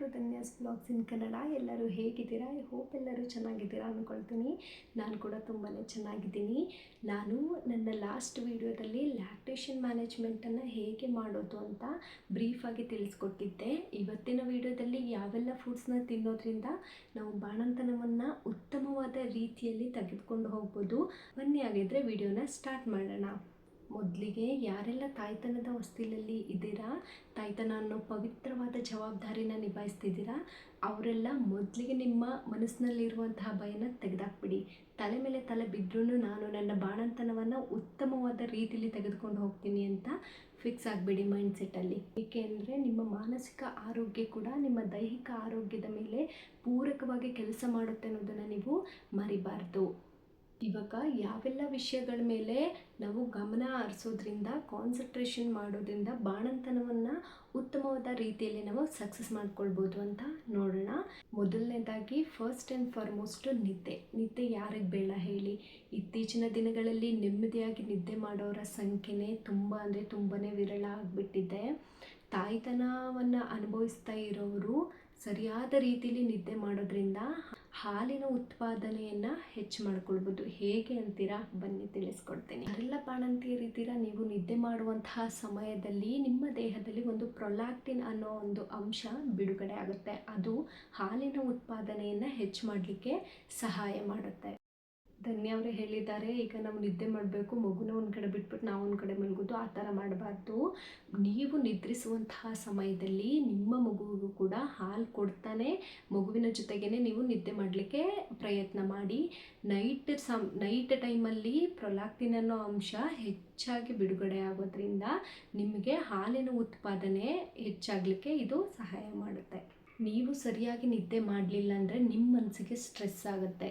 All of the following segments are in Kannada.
To Dhanya's blogs in Kannada, ಎಲ್ಲರೂ ಹೇಗಿದ್ದೀರಾ? ಐ ಹೋಪ್ ಎಲ್ಲರೂ ಚೆನ್ನಾಗಿದ್ದೀರಾ ಅಂದ್ಕೊಳ್ತೀನಿ ನಾನು ಕೂಡ ತುಂಬಾ ಚೆನ್ನಾಗಿದ್ದೀನಿ. ನಾನು ನನ್ನ ಲಾಸ್ಟ್ ವೀಡಿಯೋದಲ್ಲಿ ಲ್ಯಾಕ್ಟೇಷನ್ ಮ್ಯಾನೇಜ್ಮೆಂಟನ್ನು ಹೇಗೆ ಮಾಡೋದು ಅಂತ ಬ್ರೀಫಾಗಿ ತಿಳಿಸ್ಕೊಟ್ಟಿದ್ದೆ. ಇವತ್ತಿನ ವಿಡಿಯೋದಲ್ಲಿ ಯಾವೆಲ್ಲ ಫುಡ್ಸ್ನ ತಿನ್ನೋದ್ರಿಂದ ನಾವು ಬಾಣಂತನವನ್ನು ಉತ್ತಮವಾದ ರೀತಿಯಲ್ಲಿ ತೆಗೆದುಕೊಂಡು ಹೋಗ್ಬೋದು. ಬನ್ನಿ ಹಾಗಿದ್ರೆ ವಿಡಿಯೋನ ಸ್ಟಾರ್ಟ್ ಮಾಡೋಣ. ಮೊದಲಿಗೆ ಯಾರೆಲ್ಲ ತಾಯ್ತನದ ಹೊಸ್ತಿಲಲ್ಲಿ ಇದ್ದೀರಾ? ತಾಯ್ತನ ಅನ್ನೋ ಪವಿತ್ರವಾದ ಜವಾಬ್ದಾರಿನ ನಿಭಾಯಿಸ್ತಿದ್ದೀರಾ? ಅವರೆಲ್ಲ ಮೊದಲಿಗೆ ನಿಮ್ಮ ಮನಸ್ಸಿನಲ್ಲಿರುವಂತಹ ಭಯನ ತೆಗೆದಾಕ್ಬಿಡಿ. ತಲೆ ಮೇಲೆ ತಲೆ ಬಿದ್ದರೂ ನಾನು ನನ್ನ ಬಾಣಂತನವನ್ನು ಉತ್ತಮವಾದ ರೀತಿಯಲ್ಲಿ ತೆಗೆದುಕೊಂಡು ಹೋಗ್ತೀನಿ ಅಂತ ಫಿಕ್ಸ್ ಆಗಿಬಿಡಿ ಮೈಂಡ್ಸೆಟ್ಟಲ್ಲಿ ಏಕೆಂದರೆ ನಿಮ್ಮ ಮಾನಸಿಕ ಆರೋಗ್ಯ ಕೂಡ ನಿಮ್ಮ ದೈಹಿಕ ಆರೋಗ್ಯದ ಮೇಲೆ ಪೂರಕವಾಗಿ ಕೆಲಸ ಮಾಡುತ್ತೆ ಅನ್ನೋದನ್ನು ನೀವು ಮರಿಬಾರ್ದು. ಇವಾಗ ಯಾವೆಲ್ಲ ವಿಷಯಗಳ ಮೇಲೆ ನಾವು ಗಮನ ಹರಿಸೋದ್ರಿಂದ ಕಾನ್ಸಂಟ್ರೇಷನ್ ಮಾಡೋದ್ರಿಂದ ಬಾಣಂತನವನ್ನು ಉತ್ತಮವಾದ ರೀತಿಯಲ್ಲಿ ನಾವು ಸಕ್ಸಸ್ ಮಾಡ್ಕೊಳ್ಬೋದು ಅಂತ ನೋಡೋಣ. ಮೊದಲನೇದಾಗಿ ಫಸ್ಟ್ ಆ್ಯಂಡ್ ಫಾರ್ಮೋಸ್ಟ್ ನಿದ್ದೆ. ನಿದ್ದೆ ಯಾರಿಗೆ ಬೇಡ ಹೇಳಿ. ಇತ್ತೀಚಿನ ದಿನಗಳಲ್ಲಿ ನೆಮ್ಮದಿಯಾಗಿ ನಿದ್ದೆ ಮಾಡೋರ ಸಂಖ್ಯೆನೇ ತುಂಬ ಅಂದರೆ ತುಂಬಾ ವಿರಳ ಆಗಿಬಿಟ್ಟಿದೆ. ತಾಯ್ತನವನ್ನು ಅನುಭವಿಸ್ತಾ ಇರೋರು ಸರಿಯಾದ ರೀತಿಯಲ್ಲಿ ನಿದ್ದೆ ಮಾಡೋದ್ರಿಂದ ಹಾಲಿನ ಉತ್ಪಾದನೆಯನ್ನು ಹೆಚ್ಚು ಮಾಡ್ಕೊಳ್ಬೋದು. ಹೇಗೆ ಅಂತೀರಾ? ಬನ್ನಿ, ತಿಳಿಸ್ಕೊಡ್ತೀನಿ. ಯಾರೆಲ್ಲ ಬಾಣಂತಿಯರಿದ್ದೀರಾ ನೀವು ನಿದ್ದೆ ಮಾಡುವಂತಹ ಸಮಯದಲ್ಲಿ ನಿಮ್ಮ ದೇಹದಲ್ಲಿ ಒಂದು ಪ್ರೊಲಾಕ್ಟಿನ್ ಅನ್ನೋ ಒಂದು ಅಂಶ ಬಿಡುಗಡೆ ಆಗುತ್ತೆ. ಅದು ಹಾಲಿನ ಉತ್ಪಾದನೆಯನ್ನು ಹೆಚ್ಚು ಮಾಡಲಿಕ್ಕೆ ಸಹಾಯ ಮಾಡುತ್ತೆ. ಧನ್ಯ ಅವರೇ ಹೇಳಿದ್ದಾರೆ. ಈಗ ನಾವು ನಿದ್ದೆ ಮಾಡಬೇಕು, ಮಗುನ ಒಂದು ಕಡೆ ಬಿಟ್ಬಿಟ್ಟು ನಾವು ಒಂದು ಕಡೆ ಮಲಗೋದು ಆ ಥರ ಮಾಡಬಾರ್ದು. ನೀವು ನಿದ್ರಿಸುವಂತಹ ಸಮಯದಲ್ಲಿ ನಿಮ್ಮ ಮಗುವಿಗೂ ಕೂಡ ಹಾಲು ಕೊಡ್ತಾನೆ. ಮಗುವಿನ ಜೊತೆಗೇ ನೀವು ನಿದ್ದೆ ಮಾಡಲಿಕ್ಕೆ ಪ್ರಯತ್ನ ಮಾಡಿ. ನೈಟ್ ಸಮ್, ನೈಟ್ ಟೈಮಲ್ಲಿ ಪ್ರೊಲಾಕ್ಟಿನ್ ಅನ್ನೋ ಅಂಶ ಹೆಚ್ಚಾಗಿ ಬಿಡುಗಡೆ ಆಗೋದ್ರಿಂದ ನಿಮಗೆ ಹಾಲಿನ ಉತ್ಪಾದನೆ ಹೆಚ್ಚಾಗಲಿಕ್ಕೆ ಇದು ಸಹಾಯ ಮಾಡುತ್ತೆ. ನೀವು ಸರಿಯಾಗಿ ನಿದ್ದೆ ಮಾಡಲಿಲ್ಲ ಅಂದರೆ ನಿಮ್ಮ ಮನಸ್ಸಿಗೆ ಸ್ಟ್ರೆಸ್ ಆಗುತ್ತೆ.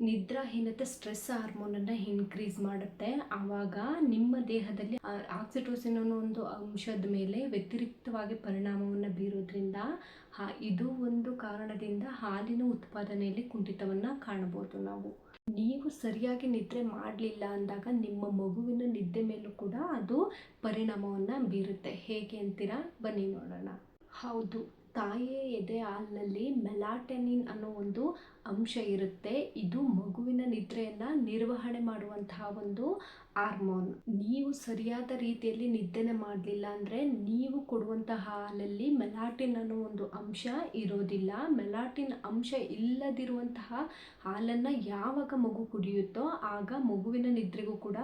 ನಿದ್ರಾಹೀನತೆ ಸ್ಟ್ರೆಸ್ ಹಾರ್ಮೋನನ್ನು ಇನ್ಕ್ರೀಸ್ ಮಾಡುತ್ತೆ. ಆವಾಗ ನಿಮ್ಮ ದೇಹದಲ್ಲಿ ಆಕ್ಸಿಟೋಸಿನ್ ಅನ್ನೋ ಒಂದು ಅಂಶದ ಮೇಲೆ ವ್ಯತಿರಿಕ್ತವಾಗಿ ಪರಿಣಾಮವನ್ನು ಬೀರೋದ್ರಿಂದ, ಹಾ, ಇದು ಒಂದು ಕಾರಣದಿಂದ ಹಾಲಿನ ಉತ್ಪಾದನೆಯಲ್ಲಿ ಕುಂಠಿತವನ್ನು ಕಾಣಬಹುದು ನಾವು. ನೀವು ಸರಿಯಾಗಿ ನಿದ್ರೆ ಮಾಡಲಿಲ್ಲ ಅಂದಾಗ ನಿಮ್ಮ ಮಗುವಿನ ನಿದ್ದೆ ಮೇಲೂ ಕೂಡ ಅದು ಪರಿಣಾಮವನ್ನು ಬೀರುತ್ತೆ. ಹೇಗೆ ಅಂತೀರಾ? ಬನ್ನಿ ನೋಡೋಣ. ಹೌದು. ತಾಯಿಯ ಎದೆ ಹಾಲಿನಲ್ಲಿ ಮೆಲಾಟೆನಿನ್ ಅನ್ನೋ ಒಂದು ಅಂಶ ಇರುತ್ತೆ. ಇದು ಮಗುವಿನ ನಿದ್ರೆಯನ್ನು ನಿರ್ವಹಣೆ ಮಾಡುವಂತಹ ಒಂದು ಹಾರ್ಮೋನ್. ನೀವು ಸರಿಯಾದ ರೀತಿಯಲ್ಲಿ ನಿದ್ದೆನೆ ಮಾಡಲಿಲ್ಲ ಅಂದರೆ ನೀವು ಕೊಡುವಂತಹ ಹಾಲಲ್ಲಿ ಮೆಲಾಟಿನ್ ಅನ್ನೋ ಒಂದು ಅಂಶ ಇರೋದಿಲ್ಲ. ಮೆಲಾಟಿನ್ ಅಂಶ ಇಲ್ಲದಿರುವಂತಹ ಹಾಲನ್ನು ಯಾವಾಗ ಮಗು ಕುಡಿಯುತ್ತೋ ಆಗ ಮಗುವಿನ ನಿದ್ರೆಗೂ ಕೂಡ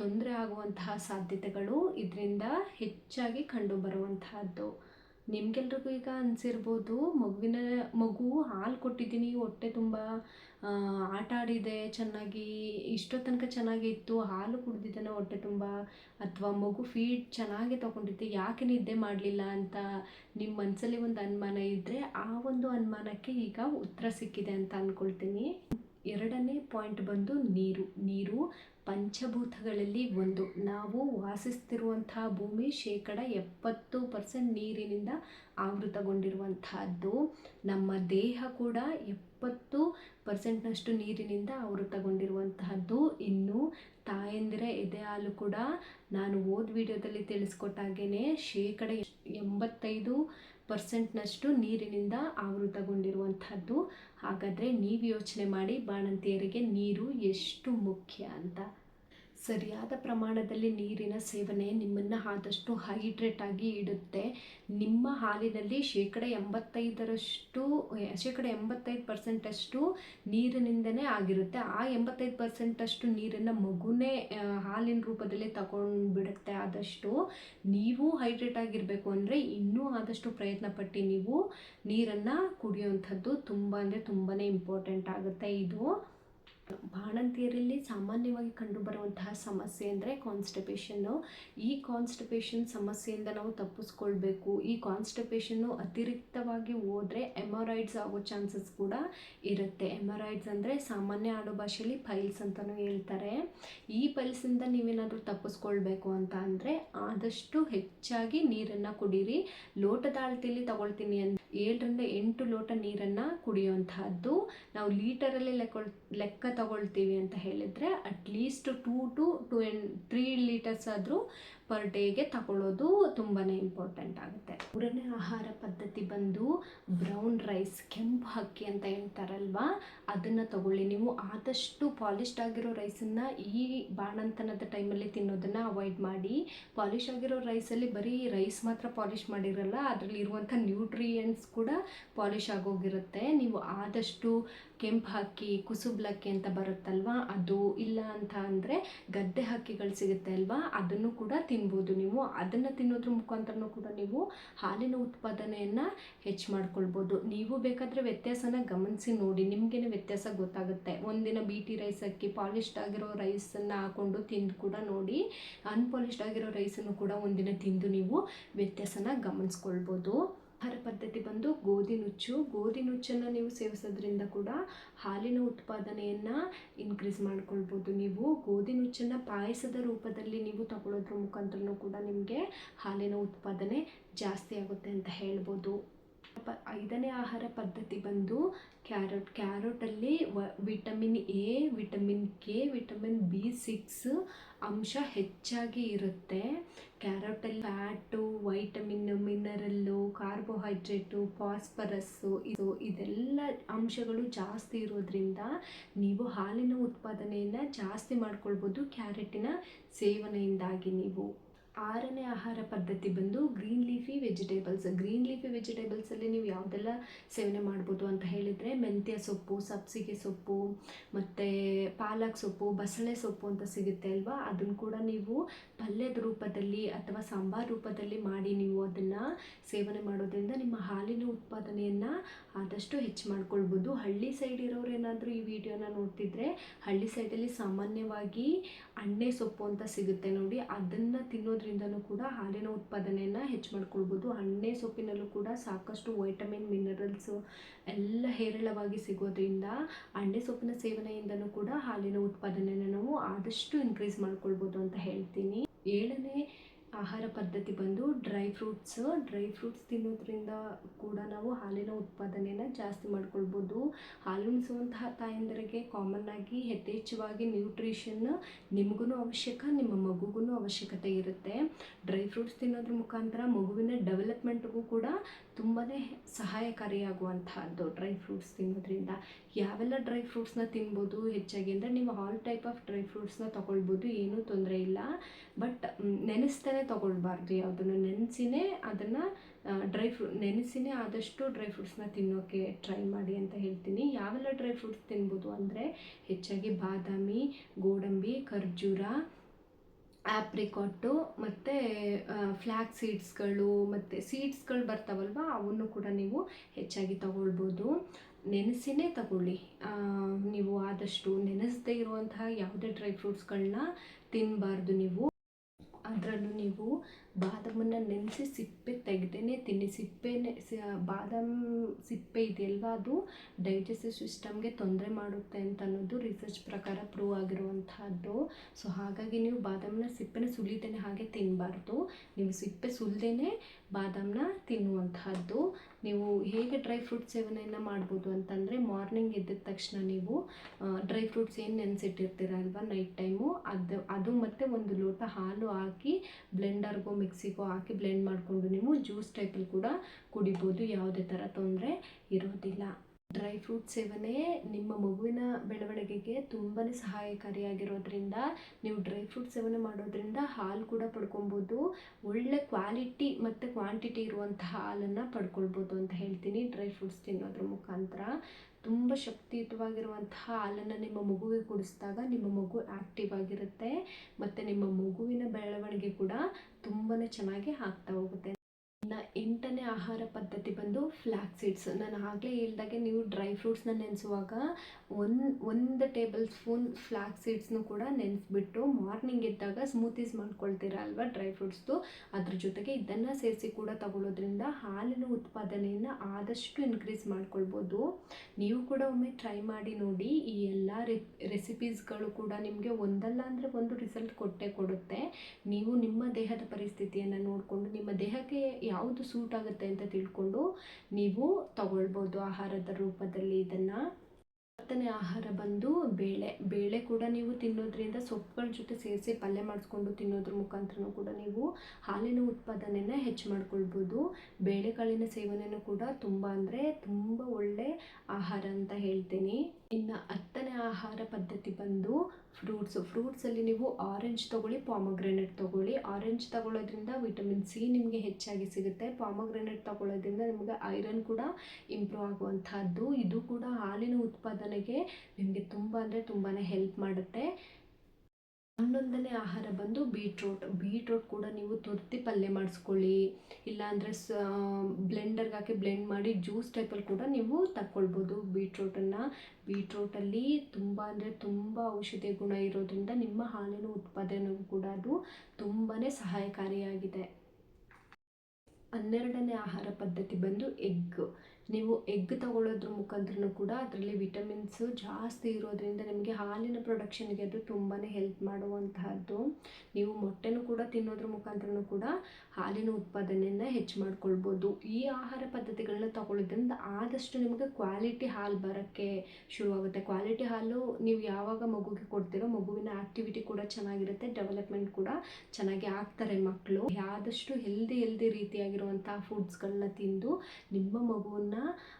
ತೊಂದರೆ ಆಗುವಂತಹ ಸಾಧ್ಯತೆಗಳು ಇದರಿಂದ ಹೆಚ್ಚಾಗಿ ಕಂಡು ಬರುವಂತಹದ್ದು. ನಿಮಗೆಲ್ರಿಗೂ ಈಗ ಅನಿಸಿರ್ಬೋದು, ಮಗುವಿನ, ಮಗು ಹಾಲು ಕೊಟ್ಟಿದ್ದೀನಿ, ಹೊಟ್ಟೆ ತುಂಬ ಆಟ ಆಡಿದೆ, ಚೆನ್ನಾಗಿ ಇಷ್ಟೋ ತನಕ ಚೆನ್ನಾಗಿತ್ತು, ಹಾಲು ಕುಡ್ದಿದ್ದಾನೆ, ಹೊಟ್ಟೆ ತುಂಬ, ಅಥವಾ ಮಗು ಫೀಡ್ ಚೆನ್ನಾಗಿ ತೊಗೊಂಡಿದ್ದೆ, ಯಾಕೆ ನಿದ್ದೆ ಮಾಡಲಿಲ್ಲ ಅಂತ ನಿಮ್ಮ ಮನಸ್ಸಲ್ಲಿ ಒಂದು ಅನುಮಾನ ಇದ್ದರೆ ಆ ಒಂದು ಅನುಮಾನಕ್ಕೆ ಈಗ ಉತ್ತರ ಸಿಕ್ಕಿದೆ ಅಂತ ಅಂದ್ಕೊಳ್ತೀನಿ ಎರಡನೇ ಪಾಯಿಂಟ್ ಬಂದು ನೀರು. ನೀರು ಪಂಚಭೂತಗಳಲ್ಲಿ ಒಂದು. ನಾವು ವಾಸಿಸ್ತಿರುವಂತಹ ಭೂಮಿ ಶೇಕಡ ಎಪ್ಪತ್ತು ಪರ್ಸೆಂಟ್ ನೀರಿನಿಂದ ಆವೃತಗೊಂಡಿರುವಂತಹದ್ದು. ನಮ್ಮ ದೇಹ ಕೂಡ ಎಪ್ಪತ್ತು ಪರ್ಸೆಂಟ್ನಷ್ಟು ನೀರಿನಿಂದ ಆವೃತಗೊಂಡಿರುವಂತಹದ್ದು. ಇನ್ನು ತಾಯಂದಿರ ಎದೆ ಹಾಲು ಕೂಡ ನಾನು ಓದ್ ವಿಡಿಯೋದಲ್ಲಿ ತಿಳಿಸ್ಕೊಟ್ಟಾಗೇ ಶೇಕಡ ಎಂಬತ್ತೈದು ಪರ್ಸೆಂಟ್ನಷ್ಟು ನೀರಿನಿಂದ ಆವೃತಗೊಂಡಿರುವಂಥದ್ದು. ಹಾಗಾದರೆ ನೀವು ಯೋಚನೆ ಮಾಡಿ ಬಾಣಂತಿಯರಿಗೆ ನೀರು ಎಷ್ಟು ಮುಖ್ಯ ಅಂತ. ಸರಿಯಾದ ಪ್ರಮಾಣದಲ್ಲಿ ನೀರಿನ ಸೇವನೆ ನಿಮ್ಮನ್ನು ಆದಷ್ಟು ಹೈಡ್ರೇಟ್ ಆಗಿ ಇಡುತ್ತೆ. ನಿಮ್ಮ ಹಾಲಿನಲ್ಲಿ ಶೇಕಡ ಎಂಬತ್ತೈದರಷ್ಟು ಶೇಕಡ ಎಂಬತ್ತೈದು ಪರ್ಸೆಂಟಷ್ಟು ನೀರಿನಿಂದನೇ ಆಗಿರುತ್ತೆ. ಆ ಎಂಬತ್ತೈದು ಪರ್ಸೆಂಟಷ್ಟು ನೀರನ್ನು ಮಗುನೇ ಹಾಲಿನ ರೂಪದಲ್ಲಿ ತಗೊಂಡ್ಬಿಡುತ್ತೆ ಆದಷ್ಟು ನೀವು ಹೈಡ್ರೇಟ್ ಆಗಿರಬೇಕು ಅಂದರೆ ಇನ್ನೂ ಆದಷ್ಟು ಪ್ರಯತ್ನ ಪಟ್ಟು ನೀವು ನೀರನ್ನು ಕುಡಿಯುವಂಥದ್ದು ತುಂಬ ಅಂದರೆ ತುಂಬಾ ಇಂಪಾರ್ಟೆಂಟ್ ಆಗುತ್ತೆ ಇದು. ಬಾಣಂತಿಯರಲ್ಲಿ ಸಾಮಾನ್ಯವಾಗಿ ಕಂಡುಬರುವಂತಹ ಸಮಸ್ಯೆ ಅಂದರೆ ಕಾನ್ಸ್ಟಿಪೇಷನ್ನು ಈ ಕಾನ್ಸ್ಟಿಪೇಷನ್ ಸಮಸ್ಯೆಯಿಂದ ನಾವು ತಪ್ಪಿಸ್ಕೊಳ್ಬೇಕು. ಈ ಕಾನ್ಸ್ಟಿಪೇಷನ್ನು ಅತಿರಿಕ್ತವಾಗಿ ಹೋದರೆ ಎಮರಾಯ್ಡ್ಸ್ ಆಗೋ ಚಾನ್ಸಸ್ ಕೂಡ ಇರುತ್ತೆ. ಎಮರಾಯ್ಡ್ಸ್ ಅಂದರೆ ಸಾಮಾನ್ಯ ಆಡುಭಾಷೆಯಲ್ಲಿ ಪೈಲ್ಸ್ ಅಂತಲೂ ಹೇಳ್ತಾರೆ. ಈ ಪೈಲ್ಸಿಂದ ನೀವೇನಾದರೂ ತಪ್ಪಿಸ್ಕೊಳ್ಬೇಕು ಅಂತ ಅಂದರೆ ಆದಷ್ಟು ಹೆಚ್ಚಾಗಿ ನೀರನ್ನು ಕುಡೀರಿ. ಲೋಟದ ಅಳತೆಯಲ್ಲಿ ತಗೊಳ್ತೀನಿ ಅಂತ ಏಳರಿಂದ ಎಂಟು ಲೋಟ ನೀರನ್ನು ಕುಡಿಯುವಂತಹದ್ದು. ನಾವು ಲೀಟರಲ್ಲೇ ಲೆಕ್ಕ ಲೆಕ್ಕ ತಗೊಳ್ತೀವಿ ಅಂತ ಹೇಳಿದರೆ at least two to two and three litres ಆದರೂ ಪರ್ ಡೇಗೆ ತಗೊಳ್ಳೋದು ತುಂಬಾ ಇಂಪಾರ್ಟೆಂಟ್ ಆಗುತ್ತೆ. ಮೂರನೇ ಆಹಾರ ಪದ್ಧತಿ ಬಂದು ಬ್ರೌನ್ ರೈಸ್ ಕೆಂಪು ಅಕ್ಕಿ ಅಂತ ಹೇಳ್ತಾರಲ್ವಾ? ಅದನ್ನು ತಗೊಳ್ಳಿ. ನೀವು ಆದಷ್ಟು ಪಾಲಿಶ್ಡ್ ಆಗಿರೋ ರೈಸನ್ನು ಈ ಬಾಣಂತನದ ಟೈಮಲ್ಲಿ ತಿನ್ನೋದನ್ನು ಅವಾಯ್ಡ್ ಮಾಡಿ. ಪಾಲಿಶ್ ಆಗಿರೋ ರೈಸಲ್ಲಿ ಬರೀ ರೈಸ್ ಮಾತ್ರ ಪಾಲಿಶ್ ಮಾಡಿರಲ್ಲ, ಅದರಲ್ಲಿ ಇರುವಂಥ ನ್ಯೂಟ್ರಿಯೆಂಟ್ಸ್ ಕೂಡ ಪಾಲಿಶ್ ಆಗೋಗಿರುತ್ತೆ. ನೀವು ಆದಷ್ಟು ಕೆಂಪು ಹಕ್ಕಿ ಕುಸುಬ್ಲಕ್ಕಿ ಅಂತ ಬರುತ್ತಲ್ವಾ? ಅದು ಇಲ್ಲ ಅಂತ ಅಂದರೆ ಗದ್ದೆ ಹಕ್ಕಿಗಳು ಸಿಗುತ್ತೆ ಅಲ್ವಾ? ಅದನ್ನು ಕೂಡ ತಿನ್ಬೋದು ನೀವು. ಅದನ್ನು ತಿನ್ನೋದ್ರ ಮುಖಾಂತರನೂ ಕೂಡ ನೀವು ಹಾಲಿನ ಉತ್ಪಾದನೆಯನ್ನು ಹೆಚ್ಚು ಮಾಡ್ಕೊಳ್ಬೋದು. ನೀವು ಬೇಕಾದರೆ ವ್ಯತ್ಯಾಸನ ಗಮನಿಸಿ ನೋಡಿ. ನಿಮಗೇನೆ ವ್ಯತ್ಯಾಸ ಗೊತ್ತಾಗುತ್ತೆ. ಒಂದಿನ ಬಿ ಟಿ ರೈಸ್ ಅಕ್ಕಿ ಪಾಲಿಶ್ಡ್ ಆಗಿರೋ ರೈಸನ್ನು ಹಾಕೊಂಡು ತಿಂದು ಕೂಡ ನೋಡಿ ಅನ್ಪಾಲಿಶ್ಡ್ ಆಗಿರೋ ರೈಸನ್ನು ಕೂಡ ಒಂದಿನ ತಿಂದು ನೀವು ವ್ಯತ್ಯಾಸನ ಗಮನಿಸ್ಕೊಳ್ಬೋದು. ಆಹಾರ ಪದ್ಧತಿ ಗೋಧಿ ನುಚ್ಚು. ಗೋಧಿ ನುಚ್ಚನ್ನು ನೀವು ಸೇವಿಸೋದ್ರಿಂದ ಕೂಡ ಹಾಲಿನ ಉತ್ಪಾದನೆಯನ್ನು ಇನ್ಕ್ರೀಸ್ ಮಾಡ್ಕೊಳ್ಬೋದು ನೀವು. ಗೋಧಿ ನುಚ್ಚನ್ನು ಪಾಯಸದ ರೂಪದಲ್ಲಿ ನೀವು ತಗೊಳ್ಳೋದ್ರ ಮುಖಾಂತರನೂ ಕೂಡ ನಿಮಗೆ ಹಾಲಿನ ಉತ್ಪಾದನೆ ಜಾಸ್ತಿ ಆಗುತ್ತೆ ಅಂತ ಹೇಳ್ಬೋದು. ಪ, ಐದನೇ ಆಹಾರ ಪದ್ಧತಿ ಬಂದು ಕ್ಯಾರೆಟ್, ಕ್ಯಾರೆಟಲ್ಲಿ ವ, vitamin A, vitamin K, vitamin B six ಅಂಶ ಹೆಚ್ಚಾಗಿ ಇರುತ್ತೆ. ಕ್ಯಾರೆಟಲ್ಲಿ fat, vitamin, mineral, carbohydrate, phosphorus, ಇದು, ಇದೆಲ್ಲ ಅಂಶಗಳು ಜಾಸ್ತಿ ಇರೋದ್ರಿಂದ ನೀವು ಹಾಲಿನ ಉತ್ಪಾದನೆಯನ್ನು ಜಾಸ್ತಿ ಮಾಡ್ಕೊಳ್ಬೋದು, ಕ್ಯಾರೆಟಿನ ಸೇವನೆಯಿಂದಾಗಿ ನೀವು. ಆರನೇ ಆಹಾರ ಪದ್ಧತಿ ಬಂದು green leafy vegetables green leafy ವೆಜಿಟೇಬಲ್ಸಲ್ಲಿ ನೀವು ಯಾವುದೆಲ್ಲ ಸೇವನೆ ಮಾಡ್ಬೋದು ಅಂತ ಹೇಳಿದರೆ ಮೆಂತ್ಯ ಸೊಪ್ಪು, ಸಬ್ಸಿಗೆ ಸೊಪ್ಪು, ಮತ್ತು ಪಾಲಕ್ ಸೊಪ್ಪು, ಬಸಳೆ ಸೊಪ್ಪು ಅಂತ ಸಿಗುತ್ತೆ ಅಲ್ವಾ? ಅದನ್ನು ಕೂಡ ನೀವು ಪಲ್ಯದ ರೂಪದಲ್ಲಿ ಅಥವಾ ಸಾಂಬಾರ್ ರೂಪದಲ್ಲಿ ಮಾಡಿ ನೀವು ಅದನ್ನು ಸೇವನೆ ಮಾಡೋದ್ರಿಂದ ನಿಮ್ಮ ಹಾಲಿನ ಉತ್ಪಾದನೆಯನ್ನು ಆದಷ್ಟು ಹೆಚ್ಚು ಮಾಡ್ಕೊಳ್ಬೋದು. ಹಳ್ಳಿ ಸೈಡ್ ಇರೋರು ಏನಾದರೂ ಈ ವಿಡಿಯೋನ ನೋಡ್ತಿದ್ರೆ ಹಳ್ಳಿ ಸೈಡಲ್ಲಿ ಸಾಮಾನ್ಯವಾಗಿ ಅಣ್ಣೆ ಸೊಪ್ಪು ಅಂತ ಸಿಗುತ್ತೆ ನೋಡಿ. ಅದನ್ನು ತಿನ್ನೋದ್ರಿಂದನೂ ಕೂಡ ಹಾಲಿನ ಉತ್ಪಾದನೆಯನ್ನು ಹೆಚ್ಚು ಮಾಡ್ಕೊಳ್ಬೋದು. ಅಣ್ಣೆ ಸೊಪ್ಪಿನಲ್ಲೂ ಕೂಡ ಸಾಕಷ್ಟು ವೈಟಮಿನ್ ಮಿನರಲ್ಸು ಎಲ್ಲ ಹೇರಳವಾಗಿ ಸಿಗೋದ್ರಿಂದ ಅಣ್ಣೆ ಸೊಪ್ಪಿನ ಸೇವನೆಯಿಂದನೂ ಕೂಡ ಹಾಲಿನ ಉತ್ಪಾದನೆಯನ್ನು ನಾವು ಆದಷ್ಟು ಇನ್ಕ್ರೀಸ್ ಮಾಡ್ಕೊಳ್ಬೋದು ಅಂತ ಹೇಳ್ತೀನಿ. ಏಳನೇ ಆಹಾರ ಪದ್ಧತಿ ಬಂದು ಡ್ರೈ ಫ್ರೂಟ್ಸ್ ಡ್ರೈ ಫ್ರೂಟ್ಸ್ ತಿನ್ನೋದ್ರಿಂದ ಕೂಡ ನಾವು ಹಾಲಿನ ಉತ್ಪಾದನೆಯನ್ನು ಜಾಸ್ತಿ ಮಾಡ್ಕೊಳ್ಬೋದು. ಹಾಲುಣಿಸುವಂತಹ ತಾಯಂದರಿಗೆ ಕಾಮನ್ ಆಗಿ ಯಥೇಚ್ಛವಾಗಿ ನ್ಯೂಟ್ರಿಷನ್ ನಿಮಗೂ ಅವಶ್ಯಕ, ನಿಮ್ಮ ಮಗುಗೂ ಅವಶ್ಯಕತೆ ಇರುತ್ತೆ. ಡ್ರೈ ಫ್ರೂಟ್ಸ್ ತಿನ್ನೋದ್ರ ಮುಖಾಂತರ ಮಗುವಿನ ಡೆವಲಪ್ಮೆಂಟ್ಗೂ ಕೂಡ ತುಂಬಾ ಸಹಾಯಕಾರಿಯಾಗುವಂತಹದ್ದು ಡ್ರೈ ಫ್ರೂಟ್ಸ್ ತಿನ್ನೋದ್ರಿಂದ. ಯಾವೆಲ್ಲ ಡ್ರೈ ಫ್ರೂಟ್ಸ್ನ ತಿನ್ಬೋದು, ಹೆಚ್ಚಾಗಿ ಅಂದರೆ ನೀವು ಆಲ್ ಟೈಪ್ ಆಫ್ ಡ್ರೈ ಫ್ರೂಟ್ಸ್ನ ತೊಗೊಳ್ಬೋದು, ಏನೂ ತೊಂದರೆ ಇಲ್ಲ. ಬಟ್ ನೆನೆಸ್ತೇನೆ ತೊಗೊಳ್ಬಾರ್ದು, ಯಾವುದನ್ನು ನೆನೆಸಿನೇ ಅದನ್ನು ಡ್ರೈ ಫ್ರೂಟ್ ನೆನೆಸಿನೇ ಆದಷ್ಟು ಡ್ರೈ ಫ್ರೂಟ್ಸ್ನ ತಿನ್ನೋಕ್ಕೆ ಟ್ರೈ ಮಾಡಿ ಅಂತ ಹೇಳ್ತೀನಿ. ಯಾವೆಲ್ಲ ಡ್ರೈ ಫ್ರೂಟ್ಸ್ ತಿನ್ಬೋದು ಅಂದರೆ ಹೆಚ್ಚಾಗಿ ಬಾದಾಮಿ, ಗೋಡಂಬಿ, ಖರ್ಜೂರ ಆ್ಯಪ್ರಿಕಾಟು ಮತ್ತು ಫ್ಲ್ಯಾಕ್ ಸೀಡ್ಸ್ಗಳು ಮತ್ತು ಸೀಡ್ಸ್ಗಳು ಬರ್ತಾವಲ್ವ, ಅವನ್ನು ಕೂಡ ನೀವು ಹೆಚ್ಚಾಗಿ ತಗೊಳ್ಬೋದು. ನೆನೆಸಿನೇ ತಗೊಳ್ಳಿ. ನೀವು ಆದಷ್ಟು ನೆನೆಸದೇ ಇರುವಂತಹ ಯಾವುದೇ ಡ್ರೈ ಫ್ರೂಟ್ಸ್ಗಳನ್ನ ತಿನ್ನಬಾರ್ದು ನೀವು. ಅದರಲ್ಲೂ ನೀವು ಬಾದಾಮನ್ನು ನೆನೆಸಿ ಸಿಪ್ಪೆ ತೆಗೆದೇ ತಿನ್ನಿ. ಸಿಪ್ಪೆನೇ ಬಾದಾಮ್ ಸಿಪ್ಪೆ ಇದೆಯಲ್ವ ಅದು? ಡೈಜೆಸ್ಟಿವ್ ಸಿಸ್ಟಮ್ಗೆ ತೊಂದರೆ ಮಾಡುತ್ತೆ ಅಂತ ಅನ್ನೋದು ರಿಸರ್ಚ್ ಪ್ರಕಾರ ಪ್ರೂವ್ ಆಗಿರುವಂತಹದ್ದು ಸೊ ಹಾಗಾಗಿ ನೀವು ಬಾದಾಮನ್ನ ಸಿಪ್ಪೆನ ಸುಲಿದೇನೆ ಹಾಗೆ ತಿನ್ನಬಾರ್ದು ನೀವು ಸಿಪ್ಪೆ ಸುಲಿದೇನೆ ಬಾದಾಮನ್ನ ತಿನ್ನುವಂತಹದ್ದು ನೀವು ಹೇಗೆ ಡ್ರೈ ಫ್ರೂಟ್ ಸೇವನೆಯನ್ನು ಮಾಡ್ಬೋದು ಅಂತಂದರೆ ಮಾರ್ನಿಂಗ್ ಎದ್ದ ತಕ್ಷಣ ನೀವು ಡ್ರೈ ಫ್ರೂಟ್ಸ್ ಏನು ನೆನೆಸಿಟ್ಟಿರ್ತೀರ ಅಲ್ವಾ ನೈಟ್ ಟೈಮು ಅದು ಅದು ಮತ್ತು ಒಂದು ಲೋಟ ಹಾಲು ಹಾಕಿ ಬ್ಲೆಂಡರ್ಗೋ ಮಿಕ್ಸಿಗೋ ಹಾಕಿ ಬ್ಲೆಂಡ್ ಮಾಡಿಕೊಂಡು ನೀವು ಜ್ಯೂಸ್ ಟೈಪಲ್ಲಿ ಕೂಡ ಕುಡಿಬೋದು. ಯಾವುದೇ ಥರ ತೊಂದರೆ ಇರೋದಿಲ್ಲ. ಡ್ರೈ ಫ್ರೂಟ್ ಸೇವನೆ ನಿಮ್ಮ ಮಗುವಿನ ಬೆಳವಣಿಗೆಗೆ ತುಂಬಾ ಸಹಾಯಕಾರಿಯಾಗಿರೋದ್ರಿಂದ, ನೀವು ಡ್ರೈ ಫ್ರೂಟ್ ಸೇವನೆ ಮಾಡೋದ್ರಿಂದ ಹಾಲು ಕೂಡ ಪಡ್ಕೊಬೋದು. ಒಳ್ಳೆ ಕ್ವಾಲಿಟಿ ಮತ್ತು ಕ್ವಾಂಟಿಟಿ ಇರುವಂತಹ ಹಾಲನ್ನು ಪಡ್ಕೊಳ್ಬೋದು ಅಂತ ಹೇಳ್ತೀನಿ ಡ್ರೈ ಫ್ರೂಟ್ಸ್ ತಿನ್ನೋದ್ರ ಮುಖಾಂತರ. ತುಂಬ ಶಕ್ತಿಯುತವಾಗಿರುವಂತಹ ಹಾಲನ್ನು ನಿಮ್ಮ ಮಗುವಿಗೆ ಕುಡಿಸಿದಾಗ ನಿಮ್ಮ ಮಗು ಆ್ಯಕ್ಟಿವ್ ಆಗಿರುತ್ತೆ. ಮತ್ತು ನಿಮ್ಮ ಮಗುವಿನ ಬೆಳವಣಿಗೆ ಕೂಡ ತುಂಬಾ ಚೆನ್ನಾಗಿ ಆಗ್ತಾ ಹೋಗುತ್ತೆ. ಇನ್ನು ಎಂಟನೇ ಆಹಾರ ಪದ್ಧತಿ ಬಂದು ಫ್ಲ್ಯಾಕ್ ಸೀಡ್ಸ್ ನಾನು ಆಗಲೇ ಹೇಳ್ದಾಗೆ ನೀವು ಡ್ರೈ ಫ್ರೂಟ್ಸ್ನ ನೆನೆಸುವಾಗ ಒಂದು ಒಂದು ಟೇಬಲ್ ಸ್ಪೂನ್ ಫ್ಲ್ಯಾಕ್ ಸೀಡ್ಸ್ನು ಕೂಡ ನೆನೆಸ್ಬಿಟ್ಟು ಮಾರ್ನಿಂಗ್ ಎದ್ದಾಗ ಸ್ಮೂತೀಸ್ ಮಾಡ್ಕೊಳ್ತೀರ ಅಲ್ವಾ ಡ್ರೈ ಫ್ರೂಟ್ಸ್ದು ಅದ್ರ ಜೊತೆಗೆ ಇದನ್ನು ಸೇರಿಸಿ ಕೂಡ ತಗೊಳ್ಳೋದ್ರಿಂದ ಹಾಲಿನ ಉತ್ಪಾದನೆಯನ್ನು ಆದಷ್ಟು ಇನ್ಕ್ರೀಸ್ ಮಾಡ್ಕೊಳ್ಬೋದು. ನೀವು ಕೂಡ ಒಮ್ಮೆ ಟ್ರೈ ಮಾಡಿ ನೋಡಿ. ಈ ಎಲ್ಲ ರೆಸಿಪೀಸ್ಗಳು ಕೂಡ ನಿಮಗೆ ಒಂದಲ್ಲ ಅಂದರೆ ಒಂದು ರಿಸಲ್ಟ್ ಕೊಟ್ಟೇ ಕೊಡುತ್ತೆ. ನೀವು ನಿಮ್ಮ ದೇಹದ ಪರಿಸ್ಥಿತಿಯನ್ನು ನೋಡಿಕೊಂಡು ನಿಮ್ಮ ದೇಹಕ್ಕೆ ಯಾವುದು ಸೂಟ್ ಆಗುತ್ತೆ ಅಂತ ತಿಳ್ಕೊಂಡು ನೀವು ತಗೊಳ್ಬೋದು ಆಹಾರದ ರೂಪದಲ್ಲಿ ಇದನ್ನು. ಹತ್ತನೇ ಆಹಾರ ಬಂದು ಬೇಳೆ. ಬೇಳೆ ಕೂಡ ನೀವು ತಿನ್ನೋದ್ರಿಂದ ಸೊಪ್ಪುಗಳ ಜೊತೆ ಸೇರಿಸಿ ಪಲ್ಯ ಮಾಡಿಸ್ಕೊಂಡು ತಿನ್ನೋದ್ರ ಮುಖಾಂತರನೂ ಕೂಡ ನೀವು ಹಾಲಿನ ಉತ್ಪಾದನೆಯನ್ನು ಹೆಚ್ಚು ಮಾಡ್ಕೊಳ್ಬೋದು. ಬೇಳೆಕಾಳಿನ ಸೇವನೆಯೂ ಕೂಡ ತುಂಬ ಅಂದರೆ ತುಂಬ ಒಳ್ಳೆ ಆಹಾರ ಅಂತ ಹೇಳ್ತೀನಿ. ಇನ್ನು ಹತ್ತನೇ ಆಹಾರ ಪದ್ಧತಿ ಬಂದು ಫ್ರೂಟ್ಸು ಫ್ರೂಟ್ಸಲ್ಲಿ ನೀವು ಆರೆಂಜ್ ತೊಗೊಳ್ಳಿ ಪಾಮಗ್ರೆನೇಟ್ ತೊಗೊಳ್ಳಿ. ಆರೆಂಜ್ ತಗೊಳ್ಳೋದ್ರಿಂದ ವಿಟಮಿನ್ ಸಿ ನಿಮಗೆ ಹೆಚ್ಚಾಗಿ ಸಿಗುತ್ತೆ. ಪಾಮಗ್ರೆನೇಟ್ ತಗೊಳ್ಳೋದ್ರಿಂದ ನಿಮಗೆ ಐರನ್ ಕೂಡ ಇಂಪ್ರೂವ್ ಆಗುವಂಥದ್ದು. ಇದು ಕೂಡ ಹಾಲಿನ ಉತ್ಪಾದನೆಗೆ ನಿಮಗೆ ತುಂಬ ಅಂದರೆ ತುಂಬಾ ಹೆಲ್ಪ್ ಮಾಡುತ್ತೆ. ಹನ್ನೊಂದನೇ ಆಹಾರ ಬಂದು ಬೀಟ್ರೋಟ್. ಬೀಟ್ರೋಟ್ ಕೂಡ ನೀವು ತುರ್ತಿ ಪಲ್ಯ ಮಾಡಿಸ್ಕೊಳ್ಳಿ. ಇಲ್ಲಾಂದರೆ ಸ ಬ್ಲೆಂಡರ್ಗೆ ಹಾಕಿ ಬ್ಲೆಂಡ್ ಮಾಡಿ ಜ್ಯೂಸ್ ಟೈಪಲ್ಲಿ ಕೂಡ ನೀವು ತಕ್ಕೊಳ್ಬೋದು ಬೀಟ್ರೋಟನ್ನು. ಬೀಟ್ರೋಟಲ್ಲಿ ತುಂಬ ಅಂದರೆ ತುಂಬ ಔಷಧಿ ಗುಣ ಇರೋದ್ರಿಂದ ನಿಮ್ಮ ಹಾಲಿನ ಉತ್ಪಾದನೆಗೂ ಕೂಡ ಅದು ತುಂಬಾ ಸಹಾಯಕಾರಿಯಾಗಿದೆ. ಹನ್ನೆರಡನೇ ಆಹಾರ ಪದ್ಧತಿ ಬಂದು ಎಗ್. ನೀವು ಎಗ್ ತಗೊಳ್ಳೋದ್ರ ಮುಖಾಂತರನೂ ಕೂಡ ಅದರಲ್ಲಿ ವಿಟಮಿನ್ಸು ಜಾಸ್ತಿ ಇರೋದ್ರಿಂದ ನಿಮಗೆ ಹಾಲಿನ ಪ್ರೊಡಕ್ಷನ್ಗೆ ಅದು ತುಂಬಾ ಹೆಲ್ಪ್ ಮಾಡುವಂತಹದ್ದು. ನೀವು ಮೊಟ್ಟೆನೂ ಕೂಡ ತಿನ್ನೋದ್ರ ಮುಖಾಂತರನೂ ಕೂಡ ಹಾಲಿನ ಉತ್ಪಾದನೆಯನ್ನು ಹೆಚ್ಚು ಮಾಡ್ಕೊಳ್ಬೋದು. ಈ ಆಹಾರ ಪದ್ಧತಿಗಳನ್ನ ತಗೊಳ್ಳೋದ್ರಿಂದ ಆದಷ್ಟು ನಿಮಗೆ ಕ್ವಾಲಿಟಿ ಹಾಲು ಬರೋಕ್ಕೆ ಶುರುವಾಗುತ್ತೆ. ಕ್ವಾಲಿಟಿ ಹಾಲು ನೀವು ಯಾವಾಗ ಮಗುಗೆ ಕೊಡ್ತೀರೋ ಮಗುವಿನ ಆ್ಯಕ್ಟಿವಿಟಿ ಕೂಡ ಚೆನ್ನಾಗಿರುತ್ತೆ ಡೆವಲಪ್ಮೆಂಟ್ ಕೂಡ ಚೆನ್ನಾಗಿ ಆಗ್ತಾರೆ ಮಕ್ಕಳು ಆದಷ್ಟು ಹೆಲ್ದಿ ಹೆಲ್ದಿ ರೀತಿಯಾಗಿರುವಂತಹ ಫುಡ್ಸ್ಗಳನ್ನ ತಿಂದು ನಿಮ್ಮ ಮಗುವನ್ನು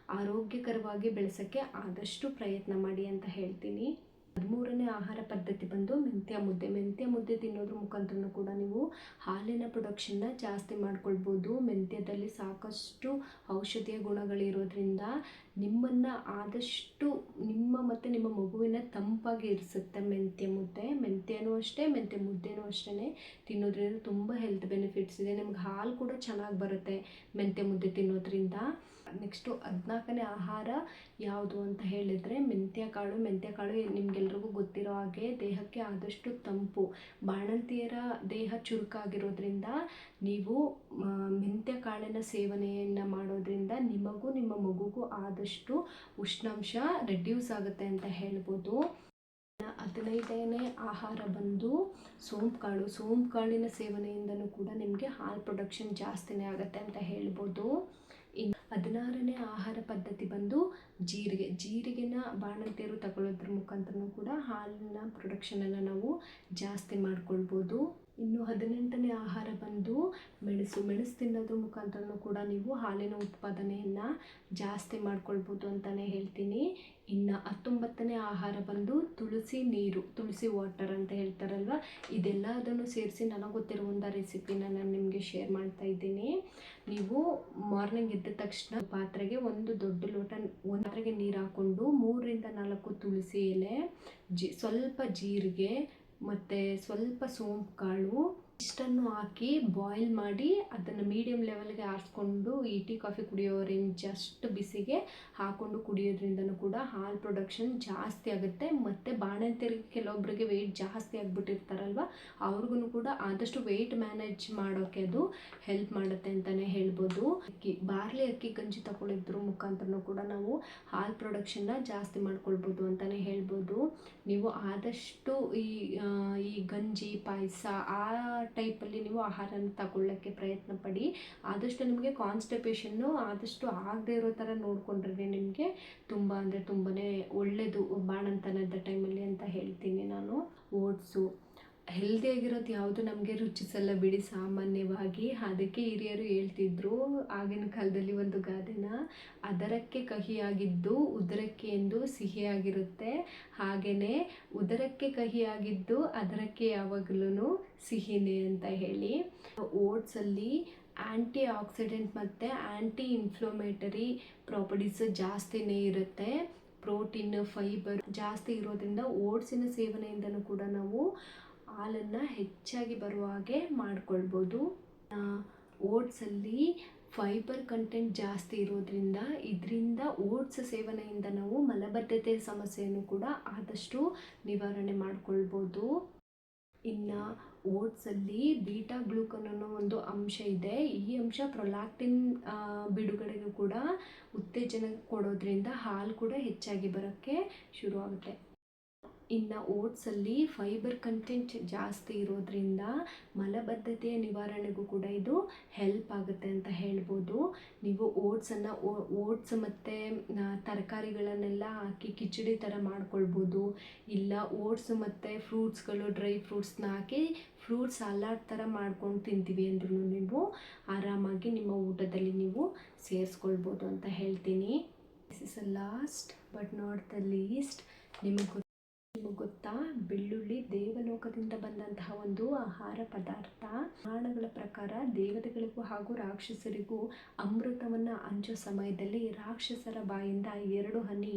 ಆರೋಗ್ಯಕರವಾಗಿ ಬೆಳೆಸೋಕ್ಕೆ ಆದಷ್ಟು ಪ್ರಯತ್ನ ಮಾಡಿ ಅಂತ ಹೇಳ್ತೀನಿ. ಹದಿಮೂರನೇ ಆಹಾರ ಪದ್ಧತಿ ಬಂದು ಮೆಂತ್ಯ ಮುದ್ದೆ. ಮೆಂತ್ಯ ಮುದ್ದೆ ತಿನ್ನೋದ್ರ ಮುಖಾಂತರ ಕೂಡ ನೀವು ಹಾಲಿನ ಪ್ರೊಡಕ್ಷನ್ನ ಜಾಸ್ತಿ ಮಾಡ್ಕೊಳ್ಬೋದು. ಮೆಂತ್ಯದಲ್ಲಿ ಸಾಕಷ್ಟು ಔಷಧೀಯ ಗುಣಗಳಿರೋದ್ರಿಂದ ನಿಮ್ಮನ್ನು ಆದಷ್ಟು ನಿಮ್ಮ ಮತ್ತು ನಿಮ್ಮ ಮಗುವಿನ ತಂಪಾಗಿ ಇರಿಸುತ್ತೆ ಮೆಂತ್ಯ ಮುದ್ದೆ. ಮೆಂತ್ಯನೂ ಅಷ್ಟೇ, ಮೆಂತ್ಯ ಮುದ್ದೆನೂ ಅಷ್ಟೇ ತಿನ್ನೋದ್ರಿಂದ ತುಂಬ ಹೆಲ್ತ್ ಬೆನಿಫಿಟ್ಸ್ ಇದೆ. ನಿಮ್ಗೆ ಹಾಲು ಕೂಡ ಚೆನ್ನಾಗಿ ಬರುತ್ತೆ ಮೆಂತ್ಯ ಮುದ್ದೆ ತಿನ್ನೋದ್ರಿಂದ. ನೆಕ್ಸ್ಟು ಹದಿನಾಲ್ಕನೇ ಆಹಾರ ಯಾವುದು ಅಂತ ಹೇಳಿದರೆ ಮೆಂತ್ಯ ಕಾಳು ಮೆಂತ್ಯ ಕಾಳು ನಿಮಗೆಲ್ರಿಗೂ ಗೊತ್ತಿರೋ ಹಾಗೆ ದೇಹಕ್ಕೆ ಆದಷ್ಟು ತಂಪು. ಬಾಣಂತಿಯರ ದೇಹ ಚುರುಕಾಗಿರೋದ್ರಿಂದ ನೀವು ಮೆಂತ್ಯ ಕಾಳಿನ ಸೇವನೆಯನ್ನು ಮಾಡೋದ್ರಿಂದ ನಿಮಗೂ ನಿಮ್ಮ ಮಗುಗೂ ಆದಷ್ಟು ಉಷ್ಣಾಂಶ ರೆಡ್ಯೂಸ್ ಆಗುತ್ತೆ ಅಂತ ಹೇಳ್ಬೋದು. ಹದಿನೈದನೇ ಆಹಾರ ಬಂದು ಸೋಂಪು ಕಾಳು ಸೋಂಪು ಕಾಳಿನ ಸೇವನೆಯಿಂದನೂ ಕೂಡ ನಿಮಗೆ ಹಾಲು ಪ್ರೊಡಕ್ಷನ್ ಜಾಸ್ತಿನೇ ಆಗುತ್ತೆ ಅಂತ ಹೇಳ್ಬೋದು. ಇನ್ನು ಹದಿನಾರನೇ ಆಹಾರ ಪದ್ಧತಿ ಬಂದು ಜೀರಿಗೆ. ಜೀರಿಗೆನ ಬಾಣಂತಿಯರು ತಗೊಳ್ಳೋದ್ರ ಮುಖಾಂತರನೂ ಕೂಡ ಹಾಲಿನ ಪ್ರೊಡಕ್ಷನನ್ನು ನಾವು ಜಾಸ್ತಿ ಮಾಡ್ಕೊಳ್ಬೋದು. ಇನ್ನು ಹದಿನೆಂಟನೇ ಆಹಾರ ಬಂದು ಮೆಣಸು ಮೆಣಸು ತಿನ್ನೋದ್ರ ಮುಖಾಂತರನೂ ಕೂಡ ನೀವು ಹಾಲಿನ ಉತ್ಪಾದನೆಯನ್ನು ಜಾಸ್ತಿ ಮಾಡ್ಕೊಳ್ಬೋದು ಅಂತಲೇ ಹೇಳ್ತೀನಿ. ಇನ್ನು ಹತ್ತೊಂಬತ್ತನೇ ಆಹಾರ ಬಂದು ತುಳಸಿ ನೀರು, ತುಳಸಿ ವಾಟರ್ ಅಂತ ಹೇಳ್ತಾರಲ್ವ? ಇದೆಲ್ಲದನ್ನು ಸೇರಿಸಿ ನನಗೆ ಒಂದು ರೆಸಿಪಿನ ನಾನು ನಿಮಗೆ ಶೇರ್ ಮಾಡ್ತಾ ಇದ್ದೀನಿ. ನೀವು ಮಾರ್ನಿಂಗ್ ಎದ್ದ ತಕ್ಷಣ ಪಾತ್ರೆಗೆ ಒಂದು ದೊಡ್ಡ ಲೋಟ ಒಂದು ಪಾತ್ರೆಗೆ ನೀರು ಹಾಕ್ಕೊಂಡು ಮೂರರಿಂದ ನಾಲ್ಕು ತುಳಸಿ ಎಲೆ, ಜಿ, ಸ್ವಲ್ಪ ಜೀರಿಗೆ ಮತ್ತು ಸ್ವಲ್ಪ ಸೋಂಪು ಕಾಳು ಇಷ್ಟನ್ನು ಹಾಕಿ ಬಾಯ್ಲ್ ಮಾಡಿ ಅದನ್ನು ಮೀಡಿಯಂ ಲೆವೆಲ್ಗೆ ಆರಿಸ್ಕೊಂಡು ಈ ಟೀ ಕಾಫಿ ಕುಡಿಯೋರಿನ ಜಸ್ಟ್ ಬಿಸಿಗೆ ಹಾಕ್ಕೊಂಡು ಕುಡಿಯೋದ್ರಿಂದನೂ ಕೂಡ ಹಾಲು ಪ್ರೊಡಕ್ಷನ್ ಜಾಸ್ತಿ ಆಗುತ್ತೆ. ಮತ್ತು ಬಾಣಂತಿಯರಿಗೆ ಕೆಲವೊಬ್ಬರಿಗೆ ವೆಯ್ಟ್ ಜಾಸ್ತಿ ಆಗಿಬಿಟ್ಟಿರ್ತಾರಲ್ವ ಅವ್ರಿಗೂ ಕೂಡ ಆದಷ್ಟು ವೆಯ್ಟ್ ಮ್ಯಾನೇಜ್ ಮಾಡೋಕ್ಕೆ ಅದು ಹೆಲ್ಪ್ ಮಾಡುತ್ತೆ ಅಂತಲೇ ಹೇಳ್ಬೋದು. ಅಕ್ಕಿ, ಬಾರ್ಲಿ ಅಕ್ಕಿ ಗಂಜಿ ತಗೊಳಿದ್ರ ಮುಖಾಂತರನೂ ಕೂಡ ನಾವು ಹಾಲು ಪ್ರೊಡಕ್ಷನ್ನ ಜಾಸ್ತಿ ಮಾಡ್ಕೊಳ್ಬೋದು ಅಂತಲೇ ಹೇಳ್ಬೋದು. ನೀವು ಆದಷ್ಟು ಈ ಈ ಗಂಜಿ, ಪಾಯಸ ಆ ಟೈಪಲ್ಲಿ ನೀವು ಆಹಾರನ ತಗೊಳ್ಳೋಕ್ಕೆ ಪ್ರಯತ್ನ ಪಡಿ. ಆದಷ್ಟು ನಿಮಗೆ ಕಾನ್ಸ್ಟಿಪೇಷನ್ನು ಆದಷ್ಟು ಆಗದೆ ಇರೋ ಥರ ನೋಡಿಕೊಂಡ್ರೆ ನಿಮಗೆ ತುಂಬ ಅಂದರೆ ತುಂಬಾ ಒಳ್ಳೆಯದು ಬಾಣಂತನದ ಟೈಮಲ್ಲಿ ಅಂತ ಹೇಳ್ತೀನಿ ನಾನು. ಓಟ್ಸು ಹೆಲ್ದಿಯಾಗಿರೋದು ಯಾವುದು ನಮಗೆ ರುಚಿಸಲ್ಲ ಬಿಡಿ, ಸಾಮಾನ್ಯವಾಗಿ. ಅದಕ್ಕೆ ಹಿರಿಯರು ಹೇಳ್ತಿದ್ರು, ಆಗಿನ ಕಾಲದಲ್ಲಿ ಒಂದು ಗಾದೆನ ಅದರಕ್ಕೆ ಕಹಿಯಾಗಿದ್ದು ಉದರಕ್ಕೆ ಎಂದು ಸಿಹಿಯಾಗಿರುತ್ತೆ. ಹಾಗೆಯೇ ಉದರಕ್ಕೆ ಕಹಿಯಾಗಿದ್ದು ಅದರಕ್ಕೆ ಯಾವಾಗಲೂ ಸಿಹಿನೇ ಅಂತ ಹೇಳಿ. ಓಟ್ಸಲ್ಲಿ ಆ್ಯಂಟಿ ಆಕ್ಸಿಡೆಂಟ್ ಮತ್ತು ಆ್ಯಂಟಿ ಇನ್ಫ್ಲೋಮೇಟರಿ ಪ್ರಾಪರ್ಟೀಸ್ ಜಾಸ್ತಿನೇ ಇರುತ್ತೆ. ಪ್ರೋಟೀನ್, ಫೈಬರ್ ಜಾಸ್ತಿ ಇರೋದ್ರಿಂದ ಓಟ್ಸಿನ ಸೇವನೆಯಿಂದನೂ ಕೂಡ ನಾವು ಹಾಲನ್ನು ಹೆಚ್ಚಾಗಿ ಬರುವ ಹಾಗೆ ಮಾಡಿಕೊಳ್ಬೋದು. ಓಟ್ಸಲ್ಲಿ ಫೈಬರ್ ಕಂಟೆಂಟ್ ಜಾಸ್ತಿ ಇರೋದ್ರಿಂದ ಇದರಿಂದ ಓಟ್ಸ್ ಸೇವನೆಯಿಂದ ನಾವು ಮಲಬದ್ಧತೆ ಸಮಸ್ಯೆಯನ್ನು ಕೂಡ ಆದಷ್ಟು ನಿವಾರಣೆ ಮಾಡಿಕೊಳ್ಬೋದು. ಇನ್ನು ಓಟ್ಸಲ್ಲಿ ಬೀಟಾ ಗ್ಲೂಕನ್ ಅನ್ನೋ ಒಂದು ಅಂಶ ಇದೆ. ಈ ಅಂಶ ಪ್ರೊಲಾಕ್ಟಿನ್ ಬಿಡುಗಡೆಗೂ ಕೂಡ ಉತ್ತೇಜನ ಕೊಡೋದ್ರಿಂದ ಹಾಲು ಕೂಡ ಹೆಚ್ಚಾಗಿ ಬರೋಕ್ಕೆ ಶುರುವಾಗುತ್ತೆ. ಇನ್ನು ಓಟ್ಸಲ್ಲಿ ಫೈಬರ್ ಕಂಟೆಂಟ್ ಜಾಸ್ತಿ ಇರೋದ್ರಿಂದ ಮಲಬದ್ಧತೆಯ ನಿವಾರಣೆಗೂ ಕೂಡ ಇದು ಹೆಲ್ಪ್ ಆಗುತ್ತೆ ಅಂತ ಹೇಳ್ಬೋದು. ನೀವು ಓಟ್ಸನ್ನು ಓಟ್ಸ್ ಮತ್ತು ತರಕಾರಿಗಳನ್ನೆಲ್ಲ ಹಾಕಿ ಕಿಚಡಿ ಥರ ಮಾಡ್ಕೊಳ್ಬೋದು. ಇಲ್ಲ ಓಟ್ಸ್ ಮತ್ತು ಫ್ರೂಟ್ಸ್ಗಳು ಡ್ರೈ ಫ್ರೂಟ್ಸ್ನ ಹಾಕಿ ಫ್ರೂಟ್ ಸಲಾಡ್ ಥರ ಮಾಡ್ಕೊಂಡು ತಿಂತೀವಿ ಅಂದ್ರೂ ನೀವು ಆರಾಮಾಗಿ ನಿಮ್ಮ ಊಟದಲ್ಲಿ ನೀವು ಸೇರಿಸ್ಕೊಳ್ಬೋದು ಅಂತ ಹೇಳ್ತೀನಿ. Is a last but not the least ನಿಮಗೆ ನಿಮಗೆ ಗೊತ್ತಾ? ಬೆಳ್ಳುಳ್ಳಿ ದೇವಲೋಕದಿಂದ ಬಂದಂತಹ ಒಂದು ಆಹಾರ ಪದಾರ್ಥ. ಪುರಾಣಗಳ ಪ್ರಕಾರ ದೇವತೆಗಳಿಗೂ ಹಾಗೂ ರಾಕ್ಷಸರಿಗೂ ಅಮೃತವನ್ನು ಹಂಚೋ ಸಮಯದಲ್ಲಿ ರಾಕ್ಷಸರ ಬಾಯಿಂದ ಎರಡು ಹನಿ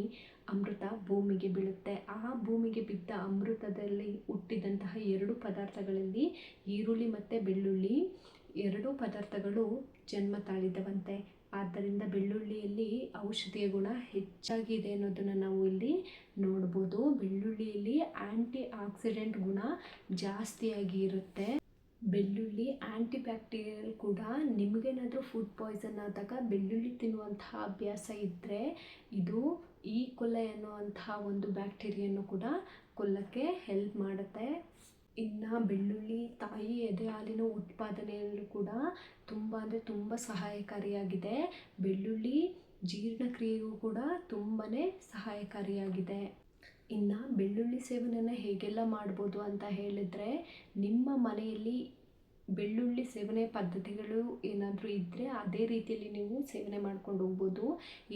ಅಮೃತ ಭೂಮಿಗೆ ಬೀಳುತ್ತೆ. ಆ ಭೂಮಿಗೆ ಬಿದ್ದ ಅಮೃತದಲ್ಲಿ ಹುಟ್ಟಿದಂತಹ ಎರಡು ಪದಾರ್ಥಗಳಲ್ಲಿ ಈರುಳ್ಳಿ ಮತ್ತು ಬೆಳ್ಳುಳ್ಳಿ. ಎರಡೂ ಪದಾರ್ಥಗಳು ಜನ್ಮ ತಾಳಿದ್ದವಂತೆ ಆದ್ದರಿಂದ ಬೆಳ್ಳುಳ್ಳಿಯಲ್ಲಿ ಔಷಧೀಯ ಗುಣ ಹೆಚ್ಚಾಗಿದೆ ಅನ್ನೋದನ್ನು ನಾವು ಇಲ್ಲಿ ನೋಡ್ಬೋದು. ಬೆಳ್ಳುಳ್ಳಿಯಲ್ಲಿ ಆ್ಯಂಟಿ ಆಕ್ಸಿಡೆಂಟ್ ಗುಣ ಜಾಸ್ತಿಯಾಗಿ ಇರುತ್ತೆ. ಬೆಳ್ಳುಳ್ಳಿ ಆ್ಯಂಟಿ ಬ್ಯಾಕ್ಟೀರಿಯಲ್ ಕೂಡ ನಿಮಗೇನಾದರೂ ಫುಡ್ ಪಾಯ್ಸನ್ ಆದಾಗ ಬೆಳ್ಳುಳ್ಳಿ ತಿನ್ನುವಂತಹ ಅಭ್ಯಾಸ ಇದ್ದರೆ ಇದು ಈ ಕೊಲೆ ಅನ್ನುವಂತಹ ಒಂದು ಬ್ಯಾಕ್ಟೀರಿಯನ್ನು ಕೂಡ ಕೊಲ್ಲಕ್ಕೆ ಹೆಲ್ಪ್ ಮಾಡುತ್ತೆ. ಇನ್ನು ಬೆಳ್ಳುಳ್ಳಿ ತಾಯಿ ಎದೆ ಹಾಲಿನ ಉತ್ಪಾದನೆಯಲ್ಲೂ ಕೂಡ ತುಂಬ ಅಂದರೆ ತುಂಬ ಸಹಾಯಕಾರಿಯಾಗಿದೆ. ಬೆಳ್ಳುಳ್ಳಿ ಜೀರ್ಣಕ್ರಿಯೆಗೂ ಕೂಡ ತುಂಬಾ ಸಹಾಯಕಾರಿಯಾಗಿದೆ. ಇನ್ನು ಬೆಳ್ಳುಳ್ಳಿ ಸೇವನೆಯನ್ನು ಹೇಗೆಲ್ಲ ಮಾಡ್ಬೋದು ಅಂತ ಹೇಳಿದರೆ, ನಿಮ್ಮ ಮನೆಯಲ್ಲಿ ಬೆಳ್ಳುಳ್ಳಿ ಸೇವನೆ ಪದ್ಧತಿಗಳು ಏನಾದರೂ ಇದ್ದರೆ ಅದೇ ರೀತಿಯಲ್ಲಿ ನೀವು ಸೇವನೆ ಮಾಡ್ಕೊಂಡು ಹೋಗ್ಬೋದು.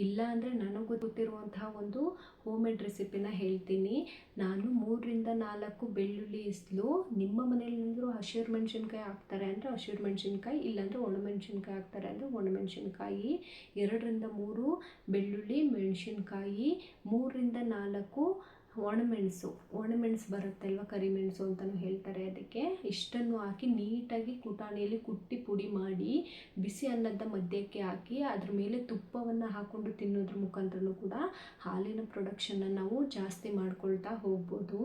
ಇಲ್ಲ ಅಂದರೆ ನನಗೆ ಗೊತ್ತಿರುವಂತಹ ಒಂದು ಹೋಮ್ ಮೇಡ್ ರೆಸಿಪಿನ ಹೇಳ್ತೀನಿ. ನಾನು ಮೂರರಿಂದ ನಾಲ್ಕು ಬೆಳ್ಳುಳ್ಳಿ ಇಸ್ಲು. ನಿಮ್ಮ ಮನೆಯಲ್ಲಿಂದರೂ ಹಸಿರು ಮೆಣಸಿನ್ಕಾಯಿ ಹಾಕ್ತಾರೆ ಅಂದರೆ ಹಸಿರು ಮೆಣಸಿನ್ಕಾಯಿ, ಇಲ್ಲಾಂದರೆ ಒಣಮೆಣಸಿನ್ಕಾಯಿ ಹಾಕ್ತಾರೆ ಅಂದರೆ ಒಣಮೆಣಸಿನ್ಕಾಯಿ ಎರಡರಿಂದ ಮೂರು ಬೆಳ್ಳುಳ್ಳಿ, ಮೆಣಸಿನ್ಕಾಯಿ. ಮೂರರಿಂದ ನಾಲ್ಕು ಒಣಮೆಣಸು ಒಣಮೆಣಸು ಬರುತ್ತಲ್ವ ಕರಿಮೆಣಸು ಅಂತಲೂ ಹೇಳ್ತಾರೆ ಅದಕ್ಕೆ. ಇಷ್ಟನ್ನು ಹಾಕಿ ನೀಟಾಗಿ ಕುಟಾಣಿಯಲ್ಲಿ ಕುಟ್ಟಿ ಪುಡಿ ಮಾಡಿ ಬಿಸಿ ಅನ್ನದ ಮಧ್ಯಕ್ಕೆ ಹಾಕಿ ಅದ್ರ ಮೇಲೆ ತುಪ್ಪವನ್ನು ಹಾಕ್ಕೊಂಡು ತಿನ್ನೋದ್ರ ಮುಖಾಂತರನೂ ಕೂಡ ಹಾಲಿನ ಪ್ರೊಡಕ್ಷನ್ನ ನಾವು ಜಾಸ್ತಿ ಮಾಡ್ಕೊಳ್ತಾ ಹೋಗ್ಬೋದು.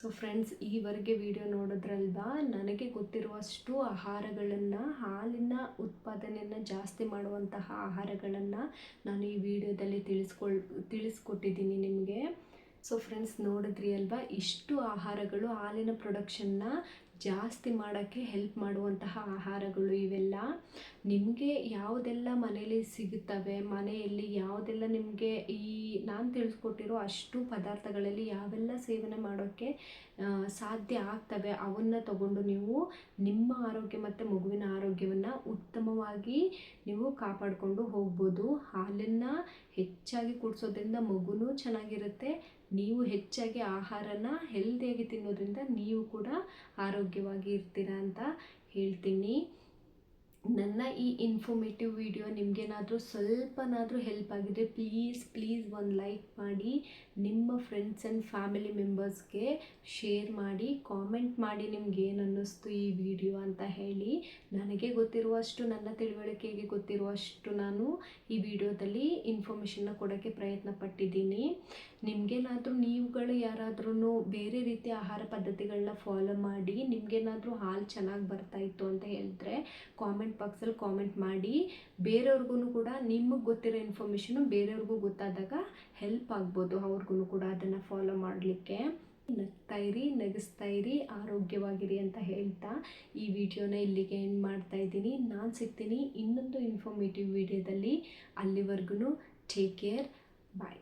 ಸೊ ಫ್ರೆಂಡ್ಸ್ ಈವರೆಗೆ ವಿಡಿಯೋ ನೋಡೋದ್ರಲ್ವಾ? ನನಗೆ ಗೊತ್ತಿರುವಷ್ಟು ಆಹಾರಗಳನ್ನು, ಹಾಲಿನ ಉತ್ಪಾದನೆಯನ್ನು ಜಾಸ್ತಿ ಮಾಡುವಂತಹ ಆಹಾರಗಳನ್ನು ನಾನು ಈ ವಿಡಿಯೋದಲ್ಲಿ ತಿಳಿಸ್ಕೊಳ್, ತಿಳಿಸ್ಕೊಟ್ಟಿದ್ದೀನಿ ನಿಮಗೆ. ಸೊ ಫ್ರೆಂಡ್ಸ್ ನೋಡಿದ್ರಿ ಅಲ್ವಾ? ಇಷ್ಟು ಆಹಾರಗಳು ಹಾಲಿನ ಪ್ರೊಡಕ್ಷನ್ನ ಜಾಸ್ತಿ ಮಾಡೋಕ್ಕೆ ಹೆಲ್ಪ್ ಮಾಡುವಂತಹ ಆಹಾರಗಳು ಇವೆಲ್ಲ. ನಿಮಗೆ ಯಾವುದೆಲ್ಲ ಮನೆಯಲ್ಲಿ ಸಿಗುತ್ತವೆ? ಮನೆಯಲ್ಲಿ ಯಾವುದೆಲ್ಲ ನಿಮಗೆ ಈ ನಾನು ತಿಳಿಸ್ಕೊಟ್ಟಿರೋ ಅಷ್ಟು ಪದಾರ್ಥಗಳಲ್ಲಿ ಯಾವೆಲ್ಲ ಸೇವನೆ ಮಾಡೋಕ್ಕೆ ಸಾಧ್ಯ ಆಗ್ತವೆ? ಅವನ್ನು ತಗೊಂಡು ನೀವು ನಿಮ್ಮ ಆರೋಗ್ಯ ಮತ್ತು ಮಗುವಿನ ಆರೋಗ್ಯವನ್ನು ಉತ್ತಮವಾಗಿ ನೀವು ಕಾಪಾಡಿಕೊಂಡು ಹೋಗ್ಬೋದು. ಹಾಲನ್ನು ಹೆಚ್ಚಾಗಿ ಕುಡಿಸೋದ್ರಿಂದ ಮಗುನೂ ಚೆನ್ನಾಗಿರುತ್ತೆ ನೀವು ಹೆಚ್ಚಾಗಿ ಆಹಾರನ ಹೆಲ್ದಿಯಾಗಿ ತಿನ್ನೋದ್ರಿಂದ ನೀವು ಕೂಡ ಆರೋಗ್ಯವಾಗಿ ಇರ್ತೀರ ಅಂತ ಹೇಳ್ತೀನಿ. ನನ್ನ ಈ ಇನ್ಫಾರ್ಮೇಟಿವ್ ವಿಡಿಯೋ ನಿಮಗೇನಾದರೂ ಸ್ವಲ್ಪನಾದರೂ ಹೆಲ್ಪ್ ಆಗಿದೆ ಪ್ಲೀಸ್ ಪ್ಲೀಸ್ ಒಂದು ಲೈಕ್ ಮಾಡಿ, ನಿಮ್ಮ ಫ್ರೆಂಡ್ಸ್ ಆ್ಯಂಡ್ ಫ್ಯಾಮಿಲಿ ಮೆಂಬರ್ಸ್ಗೆ ಶೇರ್ ಮಾಡಿ ಕಾಮೆಂಟ್ ಮಾಡಿ ನಿಮ್ಗೆ ಏನು ಅನ್ನಿಸ್ತು ಈ ವಿಡಿಯೋ ಅಂತ ಹೇಳಿ. ನನಗೆ ಗೊತ್ತಿರುವಷ್ಟು, ನನ್ನ ತಿಳುವಳಿಕೆಗೆ ಗೊತ್ತಿರುವಷ್ಟು ನಾನು ಈ ವಿಡಿಯೋದಲ್ಲಿ ಇನ್ಫಾರ್ಮೇಷನ್ನ ಕೊಡೋಕ್ಕೆ ಪ್ರಯತ್ನ ಪಟ್ಟಿದ್ದೀನಿ ನಿಮಗೇನಾದರೂ ನೀವುಗಳು ಯಾರಾದ್ರೂ ಬೇರೆ ರೀತಿಯ ಆಹಾರ ಪದ್ಧತಿಗಳನ್ನ ಫಾಲೋ ಮಾಡಿ, ನಿಮಗೇನಾದರೂ ಹಾಲು ಚೆನ್ನಾಗಿ ಬರ್ತಾಯಿತ್ತು ಅಂತ ಹೇಳಿದ್ರೆ ಕಾಮೆಂಟ್ ಬಾಕ್ಸಲ್ಲಿ ಕಾಮೆಂಟ್ ಮಾಡಿ ಬೇರೆಯವ್ರಿಗೂ ಕೂಡ ನಿಮಗೆ ಗೊತ್ತಿರೋ ಇನ್ಫಾರ್ಮೇಷನು ಬೇರೆಯವ್ರಿಗೂ ಗೊತ್ತಾದಾಗ ಹೆಲ್ಪ್ ಆಗ್ಬೋದು ಅವ್ರಿಗೂ ಕೂಡ ಅದನ್ನು ಫಾಲೋ ಮಾಡಲಿಕ್ಕೆ. ನಗ್ತಾ ಇರಿ, ನಗಿಸ್ತಾ ಇರಿ, ಆರೋಗ್ಯವಾಗಿರಿ ಅಂತ ಹೇಳ್ತಾ ಈ ವಿಡಿಯೋನ ಇಲ್ಲಿಗೆ ಎಂಡ್ ಮಾಡ್ತಾ ಇದ್ದೀನಿ. ನಾನು ಸಿಗ್ತೀನಿ ಇನ್ನೊಂದು ಇನ್ಫಾರ್ಮೇಟಿವ್ ವಿಡಿಯೋದಲ್ಲಿ ಅಲ್ಲಿವರೆಗೂ ಟೇಕ್ ಕೇರ್ ಬಾಯ್